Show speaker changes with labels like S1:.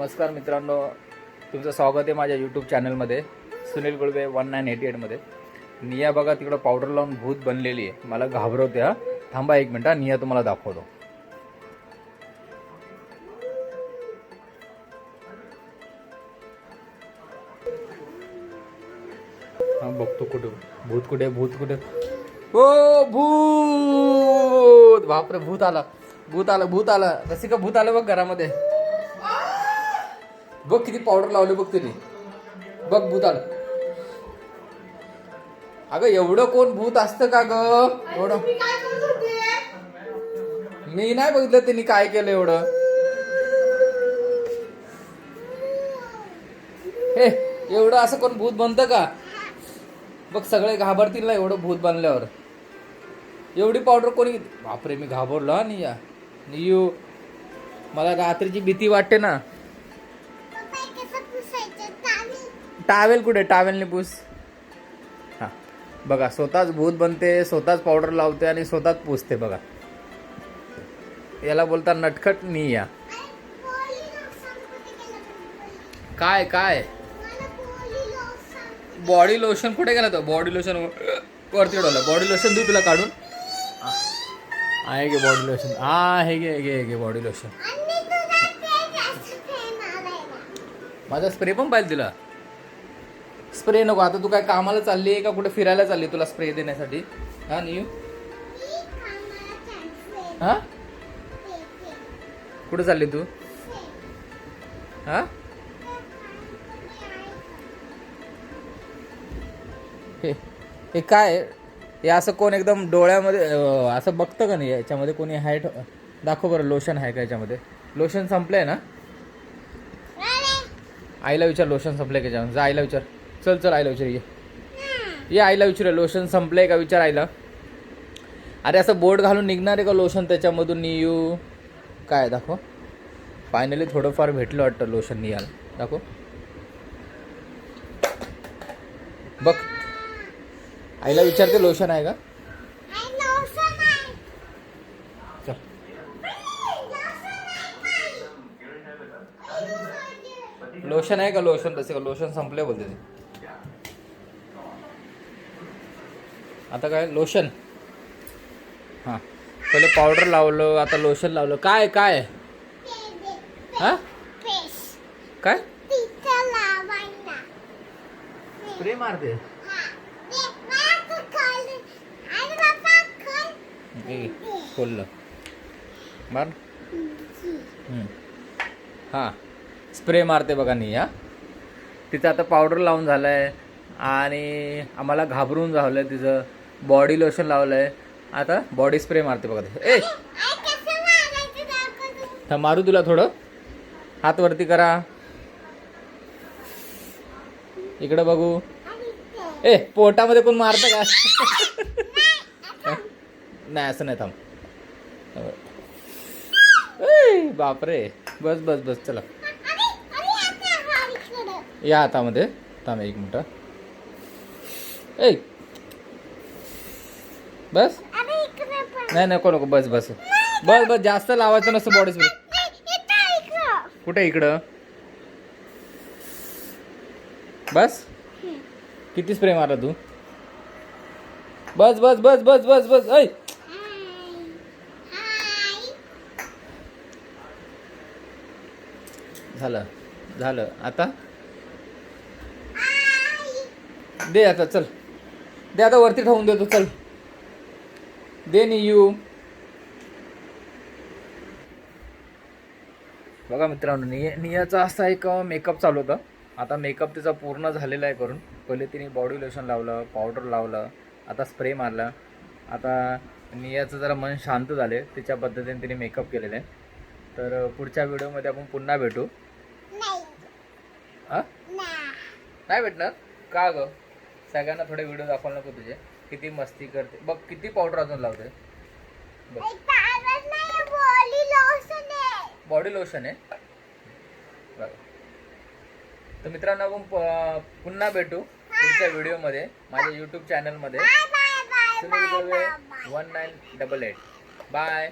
S1: नमस्कार मित्रांनो तुमचं स्वागत आहे माझ्या यूट्यूब चॅनलमध्ये Sunil Gulve one nine eighty एटमध्ये निया बघा तिकडं पावडर लावून भूत बनलेली आहे. मला घाबरवते हा. थांबा एक मिनिट निया तुम्हाला दाखवतो. हा बघतो कुठे भूत कुठे भूत कुठे? ओ भूत! बापरे भूत आला. भूत आला भूत आला. रसिका का भूत आलं बघ घरामध्ये. बघ किती पावडर लावले बघ तिने. बघ भूत आलं अगं एवढं कोण भूत असतं का ग? एवढं. मी नाही बघितलं त्यांनी काय केलं एवढं. हे एवढं असं कोण भूत बनतं का? बघ सगळे घाबरतील ना एवढं भूत बनल्यावर. एवढी पावडर कोणी बापरे मी घाबरलो हा निया. नियू. मला रात्रीची भीती वाटते ना. टावेल कुठे? टावेलने पुस. हा. बघा स्वतःच भूत बनते स्वतःच पावडर लावते आणि स्वतःच पुसते बघा. याला बोलतात नटखट निया काय काय? बॉडी लोशन कुठे गेला तो? बॉडी लोशन वरती ठेवलं बॉडी लोशन देऊ तुला काढून. आहे गे बॉडी लोशन हा हे घे हे घे हे घे बॉडी लोशन माझा स्प्रे पण पाहिजे तिला. स्प्रे नको. आता तू काय कामाला चालली आहे का? कुठे फिरायला चालली तुला स्प्रे देण्यासाठी? हा नियू हा? कुठे चालली तू? हा? हे हे काय? हे असं कोण एकदम डोळ्यामध्ये असं बघतं का नाही? याच्यामध्ये कोणी हाईट दाखव बरं लोशन आहे का याच्यामध्ये? लोशन संपलंय ना? आईला विचार लोशन संपलंय का याच्यामध्ये? आईला विचार. चल चल आईला विचार ये. ये आईला विचार लोशन संपलंय का? विचार आईला. अरे असं बोर्ड घालून निघणार आहे का लोशन त्याच्यामधून? नियू. काय दाखव. फायनली थोडंफार भेटलं वाटतं लोशन नियाल दाखव. बघ. आईला विचारते लोशन आहे का? चल. लोशन आहे का? लोशन तसे का? लोशन संपले बोलते ते. आता काय लोशन हां. पहिले पावडर लावलं आता लोशन लावलं. काय काय? हा? काय? स्प्रे मारते. खोललं. मार. हम्म. हां. स्प्रे मारते बघा नी हा. तिचं आता पावडर लावून झालं आहे आणि आम्हाला घाबरून झालं आहे तिचं. बॉडी लोशन लावलं आहे आता बॉडी स्प्रे मारते बघा ते. ए! तर मारू तुला थोडं. हात वरती करा. इकडं बघू. ए पोटामध्ये कोण मारतं का? नाही असं नाही थांब. ए, बापरे. बस बस बस चला. या हातामध्ये. थांब एक मिनटं. ए! बस? नाही नको नको बस बस. बस बस जास्त लावायचं नसतं बॉडी स्प्रे कुठे इकडं? बस? किती स्प्रे मारला तू? बस बस बस बस बस बस ऐ! झालं झालं. आता? दे आता चल. दे आता वरती ठेवून देतो चल. दे नी यू. बघा मित्रांनो निय नियाचा असा एक मेकअप चालू होता. आता मेकअप तिचा पूर्ण झालेला आहे करून. पहिले तिने बॉडी लोशन लावलं पावडर लावलं आता स्प्रे मारला. आता नियाचं जरा मन शांत झाले तिच्या पद्धतीने तिने मेकअप केलेलं आहे. तर पुढच्या व्हिडिओमध्ये आपण पुन्हा भेटू. हां? नाही. भेटणार? का ग? सगळ्यांना थोडे व्हिडिओ दाखवायला नको तुझे. किती मस्ती करते. बघ किती पावडर अजून लावते बघ. बॉडी लोशन आहे तर मित्रांनो आपण पुन्हा भेटू पुढच्या व्हिडिओमध्ये माझ्या यूट्यूब चॅनलमध्ये one nine double eight bye